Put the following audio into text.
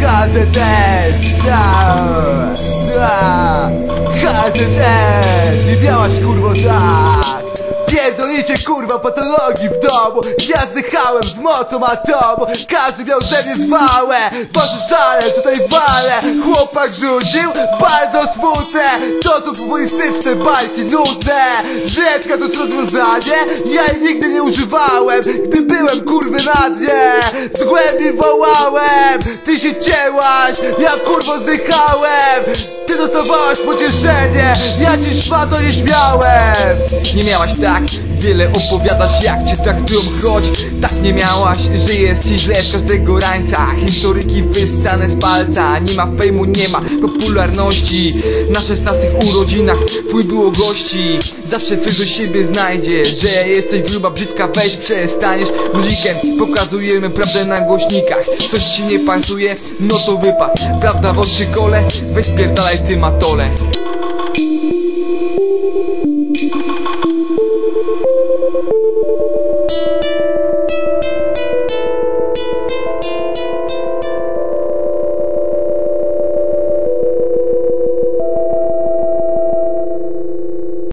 HZT, tak, tak, HZT, nie miałaś kurwo tak Pierdolicie kurwa patologii w domu. Ja zdychałem z mocą atomu Każdy miał ze mnie zwałę. Pożyczale, tutaj wale Chłopak rzucił, bardzo smutne. To są populistyczne bajki nudne. Rzeczka to jest rozwiązanie Ja jej nigdy nie używałem. Gdy byłem kurwy na dnie. Z głębi wołałem. Ty się cięłaś, ja kurwo zdychałem. Ty dostawałaś pocieszenie. Ja ci szmato nie śmiałem. Nie miałaś tak Wiele opowiadasz jak cię traktują Choć tak nie miałaś, że jest ci źle z każdego rańca. Historyki wyssane z palca Nie ma fejmu, nie ma popularności. Na 16 urodzinach twój było gości. Zawsze coś do siebie znajdzie Że jesteś gruba, brzydka, weź przestaniesz. Ludzikiem pokazujemy prawdę na głośnikach. Coś ci nie pasuje, no to wypad. Prawda w oczy kole, weź spierdalaj ty matole Thank you.